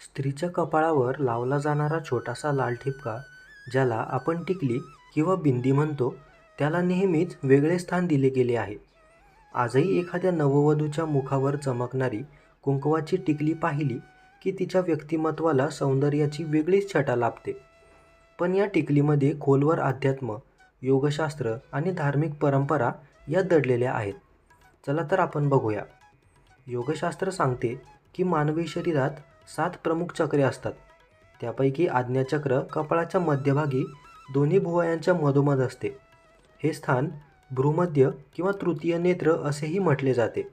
स्त्रीच्या कपाळावर लावला जाणारा छोटासा लाल ठिपका ज्याला आपण टिकली किंवा बिंदी म्हणतो त्याला नेहमीच वेगळे स्थान दिले गेले आहे. आजही एखाद्या नववधूच्या मुखावर चमकणारी कुंकवाची टिकली पाहिली की तिच्या व्यक्तिमत्वाला सौंदर्याची वेगळीच छटा लाभते. पण या टिकलीमध्ये खोलवर अध्यात्म योगशास्त्र आणि धार्मिक परंपरा या दडलेल्या आहेत. चला तर आपण बघूया. योगशास्त्र सांगते की मानवी शरीरात सात प्रमुख चक्रे असतात. त्यापैकी आज्ञाचक्र कपाळाच्या मध्यभागी दोन्ही भुवयांच्या मधोमध असते. हे स्थान भ्रूमध्य किंवा तृतीय नेत्र असेही म्हटले जाते.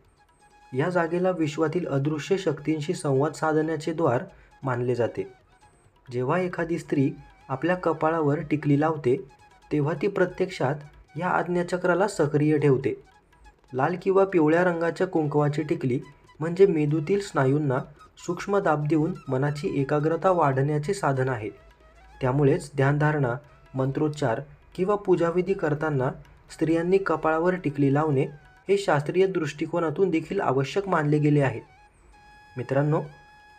या जागेला विश्वातील अदृश्य शक्तींशी संवाद साधण्याचे द्वार मानले जाते. जेव्हा एखादी स्त्री आपल्या कपाळावर टिकली लावते तेव्हा ती प्रत्यक्षात या आज्ञाचक्राला सक्रिय ठेवते. लाल किंवा पिवळ्या रंगाच्या कुंकवाची टिकली म्हणजे मेंदूतील स्नायूंना सूक्ष्म दाब देऊन मनाची एकाग्रता वाढण्याचे साधन आहे. त्यामुळेच ध्यानधारणा मंत्रोच्चार किंवा पूजाविधी करताना स्त्रियांनी कपाळावर टिकली लावणे हे शास्त्रीय दृष्टिकोनातून देखील आवश्यक मानले गेले आहे. मित्रांनो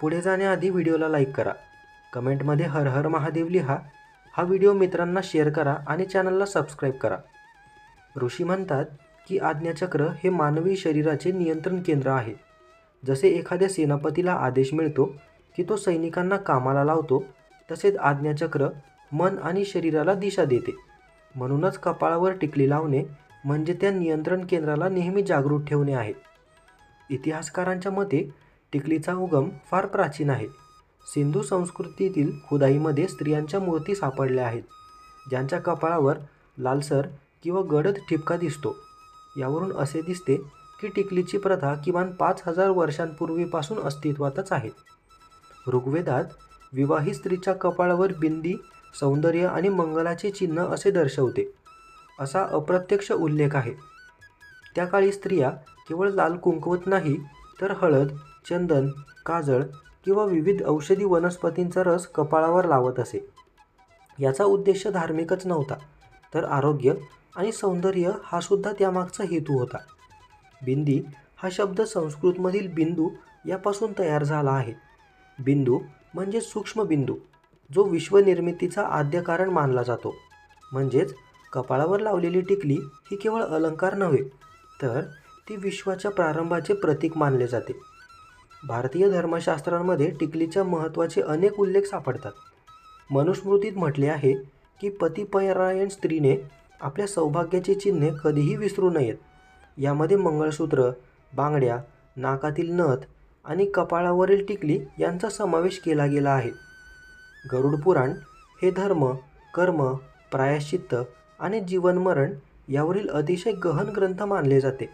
पुढे जाण्याआधी व्हिडिओला लाईक करा. कमेंटमध्ये हर हर महादेव लिहा. हा व्हिडिओ मित्रांना शेअर करा आणि चॅनलला सबस्क्राईब करा. ऋषी म्हणतात की आज्ञाचक्र हे मानवी शरीराचे नियंत्रण केंद्र आहे. जसे एखाद्या सेनापतीला आदेश मिळतो की तो सैनिकांना कामाला लावतो तसेच आज्ञाचक्र मन आणि शरीराला दिशा देते. म्हणूनच कपाळावर टिकली लावणे म्हणजे त्या नियंत्रण केंद्राला नेहमी जागृत ठेवणे आहे. इतिहासकारांच्या मते टिकलीचा उगम फार प्राचीन आहे. सिंधू संस्कृतीतील खुदाईमध्ये स्त्रियांच्या मूर्ती सापडल्या आहेत ज्यांच्या कपाळावर लालसर किंवा गडद ठिपका दिसतो. यावरून असे दिसते की टिकलीची प्रथा किमान पाच हजार वर्षांपूर्वीपासून अस्तित्वातच आहे. ऋग्वेदात विवाहित स्त्रीच्या कपाळावर बिंदी सौंदर्य आणि मंगलाचे चिन्ह असे दर्शवते. असा अप्रत्यक्ष उल्लेख आहे. त्या काळी स्त्रिया केवळ लाल कुंकवत नाही तर हळद चंदन काजळ किंवा विविध औषधी वनस्पतींचा रस कपाळावर लावत असे. याचा उद्देश धार्मिकच नव्हता तर आरोग्य आणि सौंदर्य हा सुद्धा त्यामागचा हेतू होता. बिंदी हा शब्द संस्कृतमधील बिंदू यापासून तयार झाला आहे. बिंदू म्हणजे सूक्ष्म बिंदू जो विश्वनिर्मितीचा आद्य कारण मानला जातो. म्हणजेच कपाळावर लावलेली टिकली ही केवळ अलंकार नव्हे तर ती विश्वाच्या प्रारंभाचे प्रतीक मानले जाते. भारतीय धर्मशास्त्रांमध्ये टिकलीच्या महत्त्वाचे अनेक उल्लेख सापडतात. मनुस्मृतीत म्हटले आहे की पतिपरायण स्त्रीने आपल्या सौभाग्याची चिन्हे कधीही विसरू नयेत. यामध्ये मंगळसूत्र बांगड्या नाकातील नथ आणि कपाळावरील टिकली यांचा समावेश केला गेला आहे. गरुड पुराण हे धर्म कर्म प्रायश्चित्त आणि जीवनमरण यावरील अतिशय गहन ग्रंथ मानले जाते.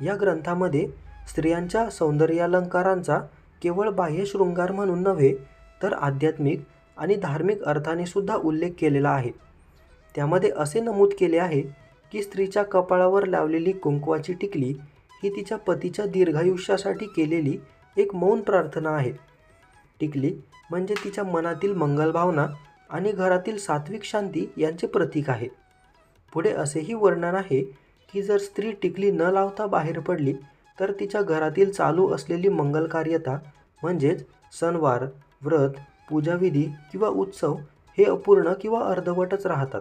या ग्रंथामध्ये स्त्रियांच्या सौंदर्यालंकारांचा केवळ बाह्य शृंगार म्हणून नव्हे तर आध्यात्मिक आणि धार्मिक अर्थाने सुद्धा उल्लेख केलेला आहे. त्यामध्ये असे नमूद केले आहे की स्त्रीच्या कपाळावर लावलेली कुंकवाची टिकली ही तिच्या पतीच्या दीर्घायुष्यासाठी केलेली एक मौन प्रार्थना आहे. टिकली म्हणजे तिच्या मनातील मंगलभावना आणि घरातील सात्विक शांती यांचे प्रतीक आहे. पुढे असेही वर्णन आहे की जर स्त्री टिकली न लावता बाहेर पडली तर तिच्या घरातील चालू असलेली मंगलकार्यता म्हणजेच सणवार व्रत पूजाविधी किंवा उत्सव हे अपूर्ण किंवा अर्धवटच राहतात.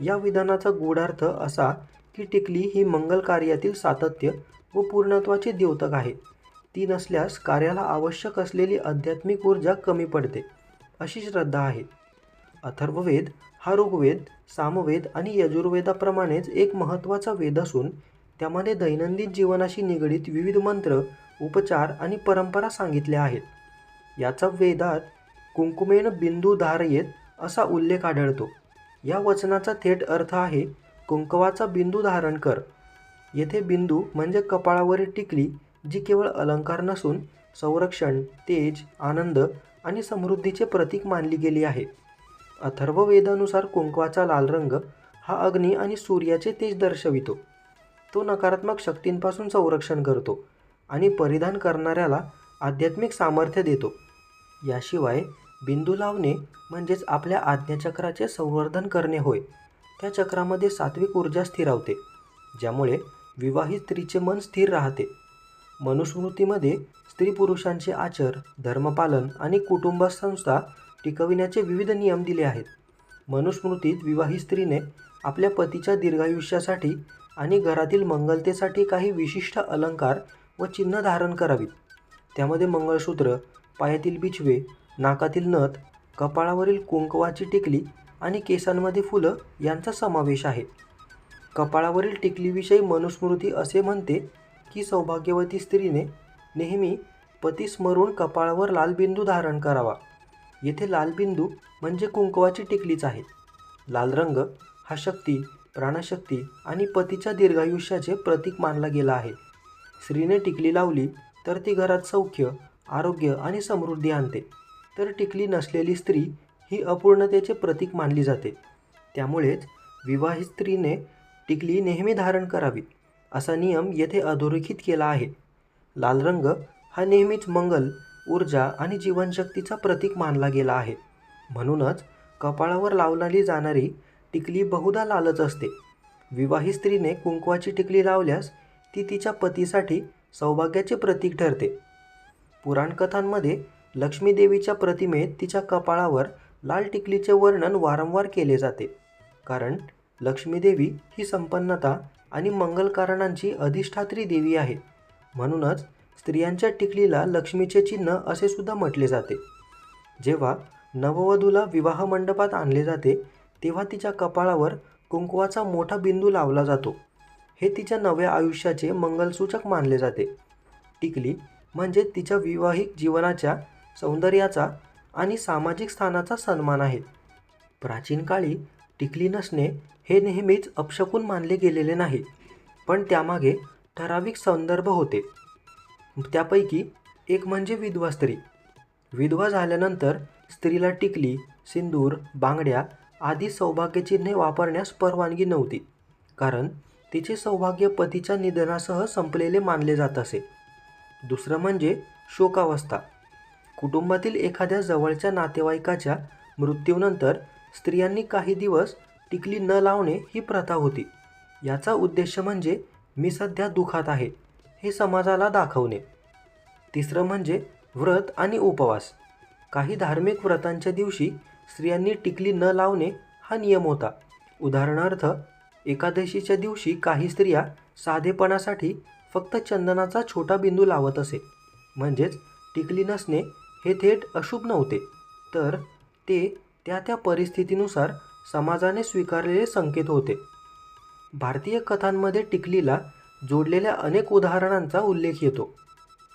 या विधानाचा गूढार्थ असा की टिकली ही मंगल कार्यातील सातत्य व पूर्णत्वाचे द्योतक आहे. ती नसल्यास कार्याला आवश्यक असलेली आध्यात्मिक ऊर्जा कमी पडते अशी श्रद्धा आहे. अथर्ववेद हा ऋग्वेद सामवेद आणि यजुर्वेदाप्रमाणेच एक महत्त्वाचा वेद असून त्यामध्ये दैनंदिन जीवनाशी निगडीत विविध मंत्र उपचार आणि परंपरा सांगितल्या आहेत. याचा वेदात कुंकुमेन बिंदू धारयेत असा उल्लेख आढळतो. या वचनाचा थेट अर्थ आहे कुंकवाचा बिंदू धारण कर. येथे बिंदू म्हणजे कपाळावरील टिकली जी केवळ अलंकार नसून संरक्षण तेज आनंद आणि समृद्धीचे प्रतीक मानली गेली आहे. अथर्व वेदानुसार कुंकवाचा लाल रंग हा अग्नी आणि सूर्याचे तेज दर्शवितो. तो नकारात्मक शक्तींपासून संरक्षण करतो आणि परिधान करणाऱ्याला आध्यात्मिक सामर्थ्य देतो. याशिवाय बिंदू लावणे म्हणजेच आपल्या आज्ञाचक्राचे संवर्धन करणे होय. त्या चक्रामध्ये सात्विक ऊर्जा स्थिरावते ज्यामुळे विवाहित स्त्रीचे मन स्थिर राहते. मनुस्मृतीमध्ये स्त्री पुरुषांचे आचर धर्मपालन आणि कुटुंब संस्था टिकविण्याचे विविध नियम दिले आहेत. मनुस्मृतीत विवाहित स्त्रीने आपल्या पतीच्या दीर्घायुष्यासाठी आणि घरातील मंगलतेसाठी काही विशिष्ट अलंकार व चिन्ह धारण करावीत. त्यामध्ये मंगळसूत्र पायातील बिछवे नाकातील नथ कपाळावरील कुंकवाची टिकली आणि केसांमध्ये फुलं यांचा समावेश आहे. कपाळावरील टिकलीविषयी मनुस्मृती असे म्हणते की सौभाग्यवती स्त्रीने नेहमी पती स्मरून कपाळावर लालबिंदू धारण करावा. येथे लालबिंदू म्हणजे कुंकवाची टिकलीच आहे. लाल रंग हा शक्ती प्राणशक्ती आणि पतीच्या दीर्घायुष्याचे प्रतीक मानला गेला आहे. स्त्रीने टिकली लावली तर ती घरात सौख्य आरोग्य आणि समृद्धी आणते. तर टिकली नसलेली स्त्री ही अपूर्णतेचे प्रतीक मानली जाते. त्यामुळेच विवाहित स्त्रीने टिकली नेहमी धारण करावी असा नियम येथे अधोरेखित केला आहे. लाल रंग हा नेहमीच मंगल ऊर्जा आणि जीवनशक्तीचा प्रतीक मानला गेला आहे. म्हणूनच कपाळावर लावलाली जाणारी टिकली बहुधा लालच असते. विवाहित स्त्रीने कुंकवाची टिकली लावल्यास ती तिच्या पतीसाठी सौभाग्याचे प्रतीक ठरते. पुराणकथांमध्ये लक्ष्मीदेवीच्या प्रतिमेत तिच्या कपाळावर लाल टिकलीचे वर्णन वारंवार केले जाते. कारण लक्ष्मीदेवी ही संपन्नता आणि मंगलकारणांची अधिष्ठात्री देवी आहे. म्हणूनच स्त्रियांच्या टिकलीला लक्ष्मीचे चिन्ह असे सुद्धा म्हटले जाते. जेव्हा नववधूला विवाह मंडपात आणले जाते तेव्हा तिच्या कपाळावर कुंकवाचा मोठा बिंदू लावला जातो. हे तिच्या नव्या आयुष्याचे मंगलसूचक मानले जाते. टिकली म्हणजे तिच्या विवाहिक जीवनाच्या सौंदर्याचा आणि सामाजिक स्थानाचा सन्मान आहे प्राचीन काळी टिकली नसणे हे नेहमीच अपशकून मानले गेलेले नाही पण त्यामागे ठराविक संदर्भ होते. त्यापैकी एक म्हणजे विधवा स्त्री. विधवा झाल्यानंतर स्त्रीला टिकली सिंदूर बांगड्या आदी सौभाग्यचिन्हे वापरण्यास परवानगी नव्हती कारण तिचे सौभाग्य पतीच्या निधनासह संपलेले मानले जात असे. दुसरं म्हणजे शोकावस्था. कुटुंबातील एखाद्या जवळच्या नातेवाईकाच्या मृत्यूनंतर स्त्रियांनी काही दिवस टिकली न लावणे ही प्रथा होती. याचा उद्देश म्हणजे मी सध्या दुखात आहे हे समाजाला दाखवणे. तिसरं म्हणजे व्रत आणि उपवास. काही धार्मिक व्रतांच्या दिवशी स्त्रियांनी टिकली न लावणे हा नियम होता. उदाहरणार्थ एकादशीच्या दिवशी काही स्त्रिया साधेपणासाठी फक्त चंदनाचा छोटा बिंदू लावत असे. म्हणजेच टिकली नसणे हे थेट अशुभ नव्हते. तर ते त्या त्या परिस्थितीनुसार समाजाने स्वीकारलेले संकेत होते. भारतीय कथांमध्ये टिकलीला जोडलेल्या अनेक उदाहरणांचा उल्लेख येतो.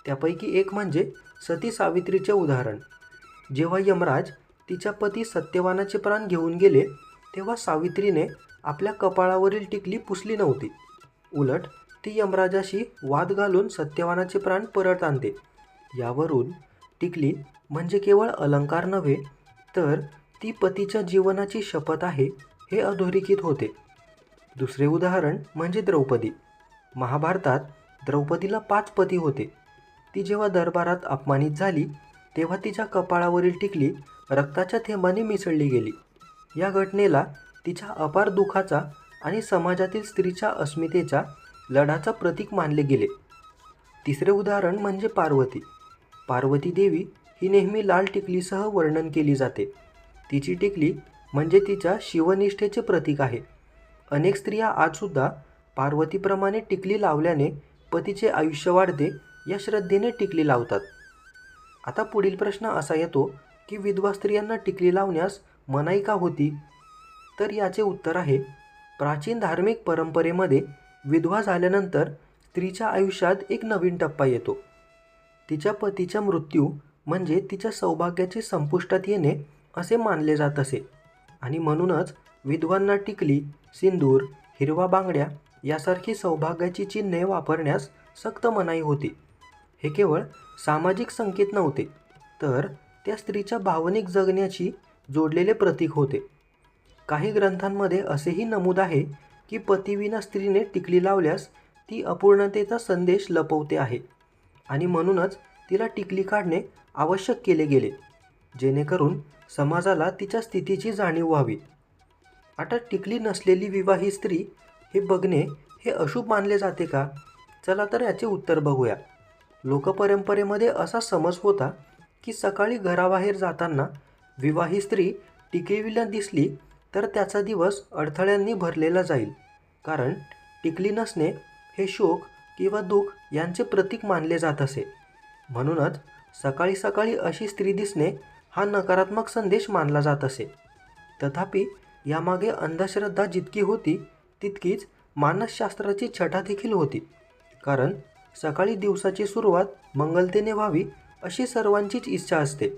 त्यापैकी एक म्हणजे सती सावित्रीचे उदाहरण. जेव्हा यमराज तिच्या पती सत्यवानाचे प्राण घेऊन गेले तेव्हा सावित्रीने आपल्या कपाळावरील टिकली पुसली नव्हती. उलट ती यमराजाशी वाद घालून सत्यवानाचे प्राण परत आणते. यावरून टिकली म्हणजे केवळ अलंकार नव्हे तर ती पतीच्या जीवनाची शपथ आहे हे अधोरेखित होते. दुसरे उदाहरण म्हणजे द्रौपदी. महाभारतात द्रौपदीला पाच पती होते. ती जेव्हा दरबारात अपमानित झाली तेव्हा तिच्या कपाळावरील टिकली रक्ताच्या थेंबाने मिसळली गेली. या घटनेला तिच्या अपार दुःखाचा आणि समाजातील स्त्रीच्या अस्मितेच्या लढाचा प्रतीक मानले गेले. तिसरे उदाहरण म्हणजे पार्वती. पार्वती देवी ही नेहमी लाल टिकलीसह वर्णन केली जाते. तिची टिकली म्हणजे तिच्या शिवनिष्ठेचे प्रतीक आहे. अनेक स्त्रिया आजसुद्धा पार्वतीप्रमाणे टिकली लावल्याने पतीचे आयुष्य वाढते या श्रद्धेने टिकली लावतात. आता पुढील प्रश्न असा येतो की विधवा स्त्रियांना टिकली लावण्यास मनाई का होती? तर याचे उत्तर आहे प्राचीन धार्मिक परंपरेमध्ये विधवा झाल्यानंतर स्त्रीच्या आयुष्यात एक नवीन टप्पा येतो. तिच्या पतीचा मृत्यू म्हणजे तिच्या सौभाग्याचे संपुष्टात येणे असे मानले जात असे. आणि म्हणूनच विधवांना टिकली सिंदूर हिरवा बांगड्या यासारखी सौभाग्याची चिन्हे वापरण्यास सक्त मनाई होती. हे केवळ सामाजिक संकेत नव्हते तर त्या स्त्रीच्या भावनिक जगण्याची जोडलेले प्रतीक होते. काही ग्रंथांमध्ये असेही नमूद आहे की पतीविना स्त्रीने टिकली लावल्यास ती अपूर्णतेचा संदेश लपवते आहे. आणि म्हणूनच तिला टिकली काढणे आवश्यक केले गेले जेणेकरून समाजाला तिच्या स्थितीची जाणीव व्हावी. आता टिकली नसलेली विवाही स्त्री हे बघणे हे अशुभ मानले जाते का? चला तर याचे उत्तर बघूया. लोकपरंपरेमध्ये असा समज होता की सकाळी घराबाहेर जाताना विवाही स्त्री टिकवीला दिसली तर त्याचा दिवस अडथळ्यांनी भरलेला जाईल कारण टिकली नसणे हे शोक किंवा दुःख यांचे प्रतीक मानले जात असे. म्हणूनच सकाळी सकाळी अशी स्त्री दिसणे हा नकारात्मक संदेश मानला जात असे. तथापि यामागे अंधश्रद्धा जितकी होती तितकीच मानसशास्त्राची छटा देखील होती. कारण सकाळी दिवसाची सुरुवात मंगलतेने व्हावी अशी सर्वांचीच इच्छा असते.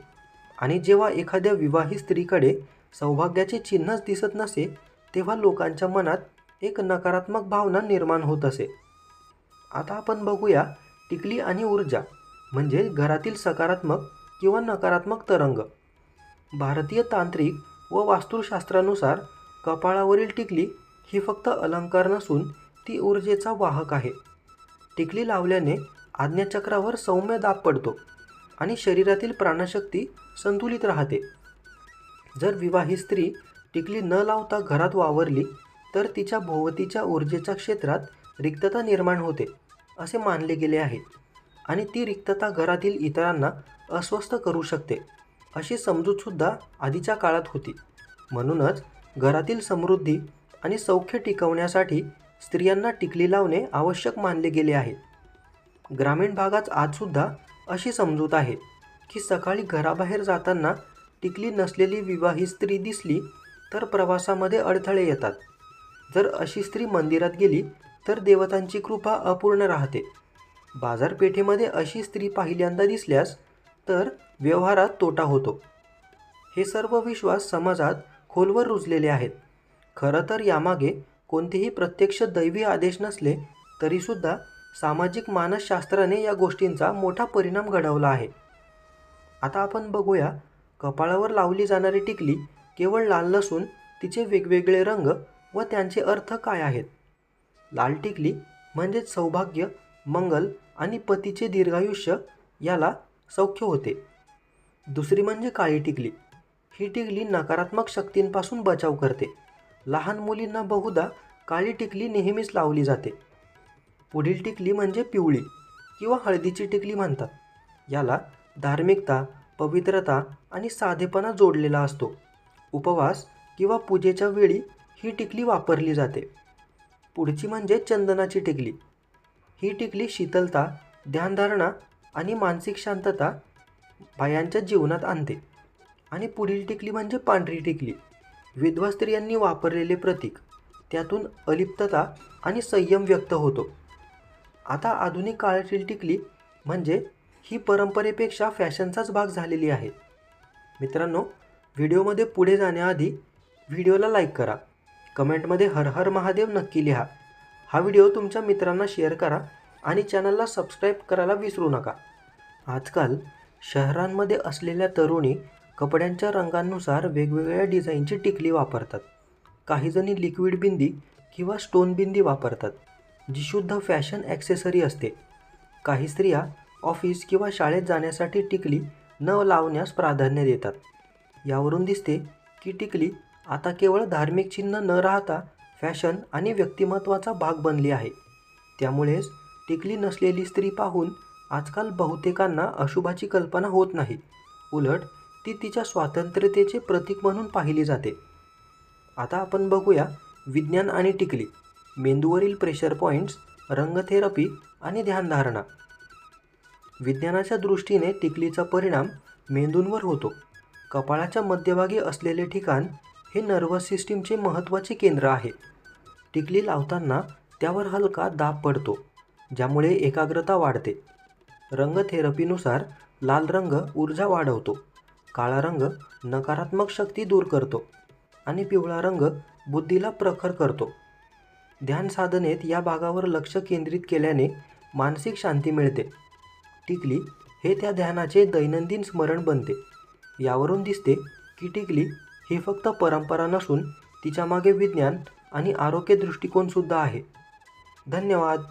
आणि जेव्हा एखाद्या विवाहित स्त्रीकडे सौभाग्याचे चिन्हच दिसत नसे तेव्हा लोकांच्या मनात एक नकारात्मक भावना निर्माण होत असे. आता आपण बघूया टिकली आणि ऊर्जा म्हणजे घरातील सकारात्मक किंवा नकारात्मक तरंग. भारतीय तांत्रिक व वास्तुशास्त्रानुसार कपाळावरील टिकली ही फक्त अलंकार नसून ती ऊर्जेचा वाहक आहे. टिकली लावल्याने आज्ञाचक्रावर सौम्य दाब पडतो आणि शरीरातील प्राणशक्ती संतुलित राहते. जर विवाहित स्त्री टिकली न लावता घरात वावरली तर तिच्या भोवतीच्या ऊर्जेच्या क्षेत्रात रिक्तता निर्माण होते असे मानले गेले आहे आणि ती रिक्तता घरातील इतरांना अस्वस्थ करू शकते अशी समजूतसुद्धा आधीच्या काळात होती. म्हणूनच घरातील समृद्धी आणि सौख्य टिकवण्यासाठी स्त्रियांना टिकली लावणे आवश्यक मानले गेले आहे. ग्रामीण भागात आजसुद्धा अशी समजूत आहे की सकाळी घराबाहेर जाताना टिकली नसलेली विवाहित स्त्री दिसली तर प्रवासामध्ये अडथळे येतात. जर अशी स्त्री मंदिरात गेली तर देवतांची कृपा अपूर्ण राहते. बाजारपेठेमध्ये अशी स्त्री पहिल्यांदा दिसल्यास तर व्यवहारात तोटा होतो. हे सर्व विश्वास समाजात खोलवर रुजलेले आहेत. खरं तर यामागे कोणतेही प्रत्यक्ष दैवी आदेश नसले तरीसुद्धा सामाजिक मानसशास्त्राने या गोष्टींचा मोठा परिणाम घडवला आहे. आता आपण बघूया कपाळावर लावली जाणारी टिकली केवळ लाल नसून तिचे वेगवेगळे रंग व त्यांचे अर्थ काय आहेत? लाल टिकली म्हणजेच सौभाग्य मंगल आणि पतीचे दीर्घायुष्य याला सौख्य होते. दुसरी म्हणजे काळी टिकली. ही टिकली नकारात्मक शक्तींपासून बचाव करते. लहान मुलींना बहुधा काळी टिकली नेहमीच लावली जाते. पुढील टिकली म्हणजे पिवळी किंवा हळदीची टिकली म्हणतात. याला धार्मिकता पवित्रता आणि साधेपणा जोडलेला असतो. उपवास किंवा पूजेच्या वेळी ही टिकली वापरली जाते. पुढची म्हणजे चंदनाची टिकली. ही टिकली शीतलता ध्यानधारणा आणि मानसिक शांतता बायांच्या जीवनात आणते. आणि पुढील टिकली म्हणजे पांढरी टिकली. विधवा स्त्रियांनी वापरलेले प्रतीक. त्यातून अलिप्तता आणि संयम व्यक्त होतो. आता आधुनिक काळातील टिकली म्हणजे ही परंपरेपेक्षा फॅशनचाच भाग झालेली आहे. मित्रांनो व्हिडिओमध्ये पुढे जाण्याआधी व्हिडिओला लाईक करा. कमेंटमध्ये हर हर महादेव नक्की लिहा. हा व्हिडिओ तुमच्या मित्रांना शेअर करा आणि चॅनलला सबस्क्राईब करायला विसरू नका. आजकाल शहरांमध्ये असलेल्या तरुणी कपड्यांच्या रंगांनुसार वेगवेगळ्या डिझाईनची टिकली वापरतात. काहीजणी लिक्विड बिंदी किंवा स्टोन बिंदी वापरतात जी शुद्ध फॅशन ॲक्सेसरी असते. काही स्त्रिया ऑफिस किंवा शाळेत जाण्यासाठी टिकली न लावण्यास प्राधान्य देतात. यावरून दिसते की टिकली आता केवळ धार्मिक चिन्ह न राहता फॅशन आणि व्यक्तिमत्वाचा भाग बनली आहे. त्यामुळेच टिकली नसलेली स्त्री पाहून आजकाल बहुतेकांना अशुभाची कल्पना होत नाही. उलट ती तिच्या स्वातंत्र्यतेचे प्रतीक म्हणून पाहिली जाते. आता आपण बघूया विज्ञान आणि टिकली मेंदूवरील प्रेशर पॉईंट्स रंगथेरपी आणि ध्यानधारणा. विज्ञानाच्या दृष्टीने टिकलीचा परिणाम मेंदूंवर होतो. कपाळाच्या मध्यभागी असलेले ठिकाण हे नर्वस सिस्टीमचे महत्त्वाचे केंद्र आहे. टिकली लावताना त्यावर हलका दाब पडतो ज्यामुळे एकाग्रता वाढते. रंग थेरपीनुसार लाल रंग ऊर्जा वाढवतो काळा रंग नकारात्मक शक्ती दूर करतो आणि पिवळा रंग बुद्धीला प्रखर करतो. ध्यान साधनेत या भागावर लक्ष केंद्रित केल्याने मानसिक शांती मिळते. टिकली हे त्या ध्यानाचे दैनंदिन स्मरण बनते. यावरून दिसते की टिकली ही फक्त परंपरा नसून तिच्यामागे विज्ञान आणि आरोग्य दृष्टिकोनसुद्धा आहे. धन्यवाद.